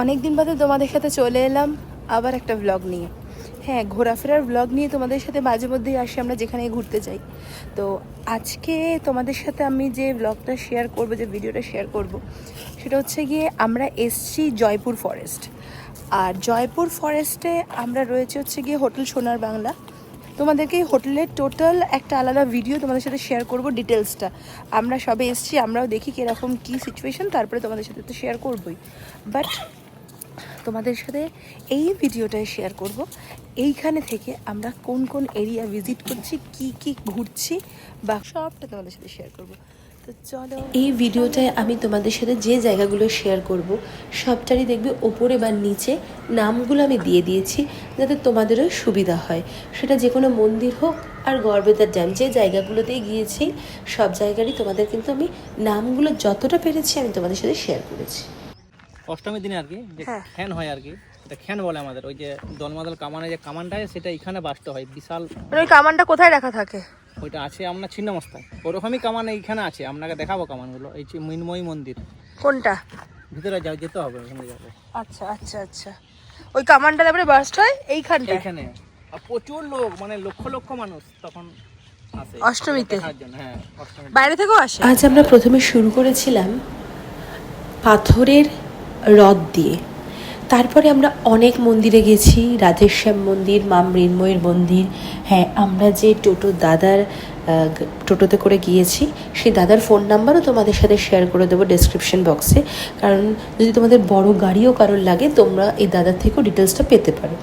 অনেক দিন বাদে তোমাদের সাথে চলে এলাম আবার একটা ব্লগ নিয়ে। হ্যাঁ ঘোরাফেরার ব্লগ নিয়ে তোমাদের সাথে মাঝে মধ্যেই আসি আমরা যেখানে ঘুরতে যাই। তো আজকে তোমাদের সাথে আমি যে ব্লগটা শেয়ার করব, যে ভিডিওটা শেয়ার করব, সেটা হচ্ছে গিয়ে আমরা এসছি জয়পুর ফরেস্ট আর জয়পুর ফরেস্টে আমরা রয়েছে হচ্ছে গিয়ে হোটেল সোনার বাংলা। তোমাদেরকে হোটেলের টোটাল একটা আলাদা ভিডিও তোমাদের সাথে শেয়ার করব ডিটেলসটা আমরা সবে এসছি, আমরাও দেখি কীরকম কী সিচুয়েশন তারপরে তোমাদের সাথে তো শেয়ার করবই। বাট তোমাদের সাথে এই ভিডিওটায় শেয়ার করব। এইখানে থেকে আমরা কোন কোন এরিয়া ভিজিট করছি, কি কি ঘুরছি বা সবটা তোমাদের সাথে শেয়ার করব। তো চলো এই ভিডিওটায় আমি তোমাদের সাথে যে জায়গাগুলো শেয়ার করব, সবটারই দেখবে ওপরে বা নিচে নামগুলো আমি দিয়ে দিয়েছি যাতে তোমাদেরও সুবিধা হয়। সেটা যে কোনো মন্দির হোক আর গড়বেতার ড্যাম যে জায়গাগুলোতেই গিয়েছি, সব জায়গারই তোমাদের কিন্তু আমি নামগুলো যতটা পেরেছি আমি তোমাদের সাথে শেয়ার করেছি। অষ্টমীর দিনে আর কি যে হ্যাঁ। খ্যান হয় আর কি এটা খ্যান বলে আমাদের ওই যে দলমাদল কামানে যে কামানটা আছে সেটা এখানে বাস্ত হয় বিশাল মানে ওই কামানটা কোথায় রাখা থাকে? ওইটা আছে আপনার ছিন্ন মস্তায় ওরকমই কামান এইখানে আছে আপনাকে দেখাবো কামানগুলো এই যে মৃন্ময়ী মন্দির। কোনটা? ভিতরে যাও যেতে হবে ওখানে যাবে। আচ্ছা আচ্ছা আচ্ছা। ওই কামানটা তারপরে বাস্ট হয় এইখানটা এইখানে। আর প্রচুর লোক মানে লক্ষ লক্ষ মানুষ তখন আসে। অষ্টমীতে? হ্যাঁ বাইরে থেকেও আসে? আজ আমরা প্রথমে শুরু করেছিলাম পাথরের রথ দিয়ে। তারপরে আমরা অনেক মন্দিরে গেছি, রাধেশ্যাম মন্দির, মা মৃন্ময়ের মন্দির। হ্যাঁ আমরা যে টোটো দাদার টোটোতে করে গিয়েছি, সেই দাদার ফোন নাম্বারও তোমাদের সাথে শেয়ার করে দেবো ডেসক্রিপশন বক্সে কারণ যদি তোমাদের বড় গাড়িও কারোর লাগে, তোমরা এই দাদার থেকেও ডিটেলসটা পেতে পারো।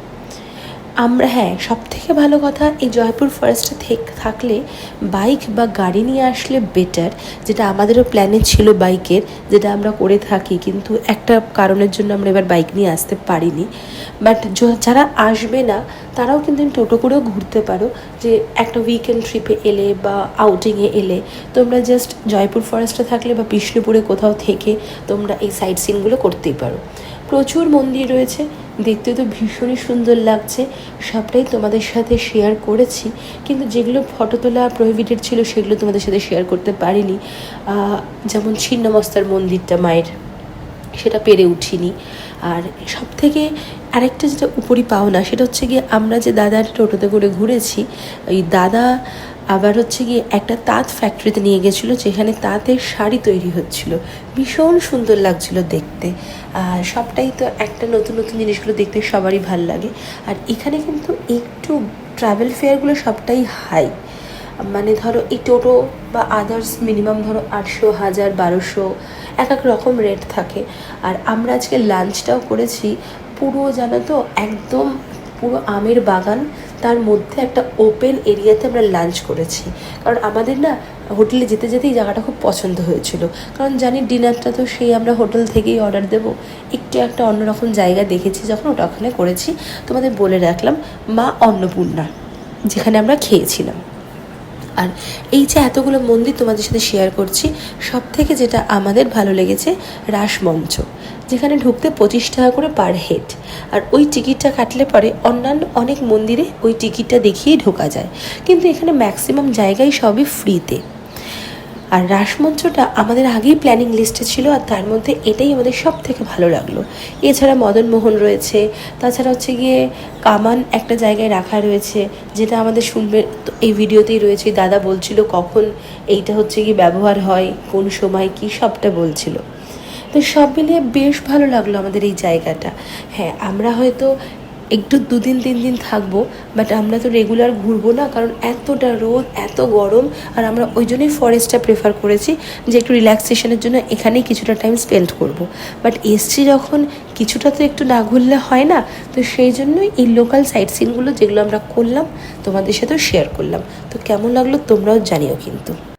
আমরা হ্যাঁ সব থেকে ভালো কথা এই জয়পুর ফরেস্টে থেক- থাকলে বাইক বা গাড়ি নিয়ে আসলে বেটার যেটা আমাদেরও প্ল্যানে ছিল বাইকের যেটা আমরা করে থাকি, কিন্তু একটা কারণের জন্য আমরা এবার বাইক নিয়ে আসতে পারিনি। বাট যারা আসবে না, তারাও কিন্তু টোটো করেও ঘুরতে পারো, যে একটা উইকেন্ড ট্রিপে এলে বা আউটিংয়ে এলে, তোমরা জাস্ট জয়পুর ফরেস্টে থাকলে বা বিষ্ণুপুরে কোথাও থেকে তোমরা এই সাইট সিনগুলো করতেই পারো। প্রচুর মন্দির রয়েছে। দেখতে তো ভীষণই সুন্দর লাগছে। সবটাই তোমাদের সাথে শেয়ার করেছি। কিন্তু যেগুলো ফটো তোলা প্রহিবিটেড ছিল, সেগুলো তোমাদের সাথে শেয়ার করতে পারিনি। যেমন ছিন্নমস্তার মন্দিরটা মায়ের, সেটা পেরে উঠিনি। আর সব থেকে আরেকটা যেটা উপরি পাওনা, সেটা হচ্ছে গিয়ে আমরা যে দাদার টোটোতে করে ঘুরেছি, ওই দাদা আবার হচ্ছে গিয়ে একটা তাঁত ফ্যাক্টরিতে নিয়ে গেছিল, যেখানে তাঁতের শাড়ি তৈরি হচ্ছিল। ভীষণ সুন্দর লাগছিল দেখতে। আর সবটাই তো একটা নতুন নতুন জিনিসগুলো দেখতে সবারই ভালো লাগে। আর এখানে কিন্তু একটু ট্রাভেল ফেয়ারগুলো সবটাই হাই মানে ধরো এই টোটো বা আদার্স মিনিমাম ধরো আটশো, হাজার, বারোশো, এক এক রকম রেট থাকে। আর আমরা আজকে লাঞ্চটাও করেছি পুরো, জানো তো, একদম পুরো আমের বাগান। তার মধ্যে একটা ওপেন এরিয়াতে আমরা লাঞ্চ করেছি। কারণ আমাদের না হোটেলে যেতে যেতেই জায়গাটা খুব পছন্দ হয়েছিল। কারণ জানি ডিনারটা তো সেই আমরা হোটেল থেকেই অর্ডার দেবো। একটু একটা অন্যরকম জায়গা দেখেছি যখন, ওটা ওখানে করেছি। তোমাদের বলে রাখলাম মা অন্নপূর্ণা, যেখানে আমরা খেয়েছিলাম। আর এই যে এতগুলো মন্দির তোমাদের সাথে শেয়ার করছি সব থেকে যেটা আমাদের ভালো লেগেছে, রাসমঞ্চ, যেখানে ঢুকতে পঁচিশ টাকা করে পার হেড আর ওই টিকিটটা কাটলে পরে অন্যান্য অনেক মন্দিরে ওই টিকিটটা দেখিয়েই ঢোকা যায়। কিন্তু এখানে ম্যাক্সিমাম জায়গায় সবই ফ্রিতে আর রাসমঞ্চটা আমাদের আগেই প্ল্যানিং লিস্টে ছিল আর তার মধ্যে এটাই আমাদের সব থেকে ভালো লাগল। এছাড়া মদন মোহন রয়েছে, তাছাড়া হচ্ছে গিয়ে কামান একটা জায়গায় রাখা রয়েছে, যেটা আমাদের শুনবে এই ভিডিওতেই রয়েছে, দাদা বলছিল কখন এইটা হচ্ছে কি ব্যবহার হয়, কোন সময় কি সবটা বলছিল। তো সব মিলিয়ে বেশ ভালো লাগল আমাদের এই জায়গাটা। হ্যাঁ আমরা হয়তো একটু দুদিন, তিন দিন থাকব বাট আমরা তো রেগুলার ঘুরবো না, কারণ এতটা রোদ, এত গরম, আর আমরা ওই জন্যই ফরেস্টটা প্রেফার করেছি যে একটু রিল্যাক্সেশনের জন্য এখানেই কিছুটা টাইম স্পেন্ড করব। বাট এসছি যখন, কিছুটা তো একটু না ঘুরলে হয় না, তো সেই জন্যই এই লোকাল সাইট সিনগুলো যেগুলো আমরা করলাম, তোমাদের সাথেও শেয়ার করলাম তো কেমন লাগল তোমরাও জানিও কিন্তু